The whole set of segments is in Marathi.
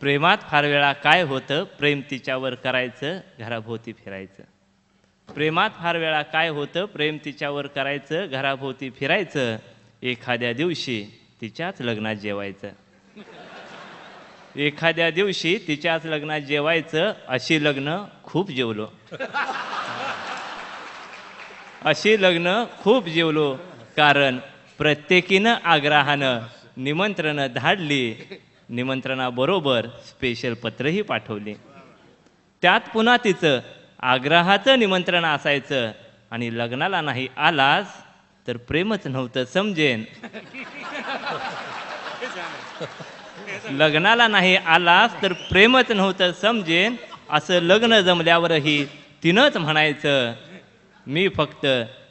प्रेमात फार वेळा काय होतं? प्रेम तिच्यावर करायचं घराभोवती फिरायचं. प्रेमात फार वेळा काय होतं? प्रेम तिच्यावर करायचं घराभोवती फिरायचं. एखाद्या दिवशी तिच्याच लग्नात जेवायचं. एखाद्या दिवशी तिच्याच लग्नात जेवायचं अशी लग्न खूप जेवलो. अशी लग्न खूप जेवलो. कारण प्रत्येकीनं आग्रहानं निमंत्रणं धाडली निमंत्रणाबरोबर स्पेशल पत्रही पाठवले. त्यात पुन्हा तिचं आग्रहाचं निमंत्रण असायचं आणि लग्नाला नाही आलास तर प्रेमच नव्हतं समजेन. लग्नाला नाही आलास तर प्रेमच नव्हतं समजेन असं लग्न जमल्यावरही तिनंच म्हणायचं मी फक्त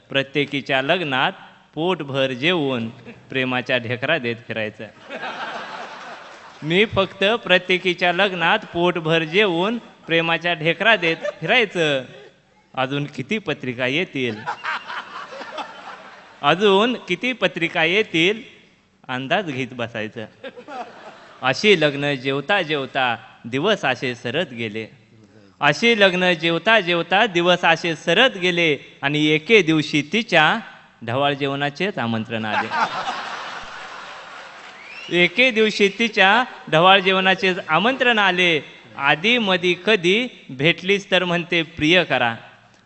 प्रत्येकीच्या लग्नात पोटभर जेवून प्रेमाच्या ढेकरा देत फिरायचं. मी फक्त प्रत्येकीच्या लग्नात पोटभर जेवून प्रेमाच्या ढेकरा देत फिरायचं. अजून किती पत्रिका येतील? अजून किती पत्रिका येतील? अंदाज घेत बसायचं. अशी लग्न जेवता जेवता दिवस असे सरत गेले. अशी लग्न जेवता जेवता दिवस असे सरत गेले आणि एके दिवशी तिच्या ढवाळ जेवणाचेच आमंत्रण आले. एके दिवशी तिच्या ढवाळ जेवणाचे आमंत्रण आले. आधी मधी कधी भेटलीस तर म्हणते प्रिय करा.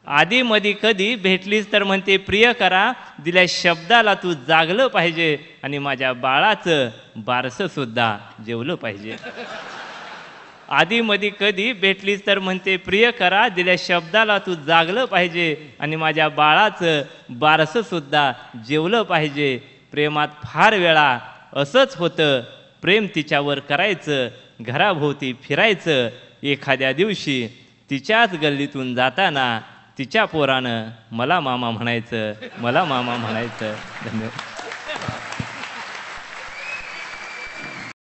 आधी मधी कधी भेटलीस तर म्हणते प्रिय करा. दिल्या शब्दाला तू जागलं पाहिजे आणि माझ्या बाळाचं बारसं सुद्धा जेवलं पाहिजे. आधी मधी कधी भेटलीस तर म्हणते प्रिय करा. दिल्या शब्दाला तू जागलं पाहिजे आणि माझ्या बाळाचं बारसं सुद्धा जेवलं पाहिजे. प्रेमात फार वेळा असंच होतं. प्रेम तिच्यावर करायचं घराभोवती फिरायचं. एखाद्या दिवशी तिच्याच गल्लीतून जाताना तिच्या पोरानं मला मामा म्हणायचं मला मामा म्हणायचं. धन्यवाद.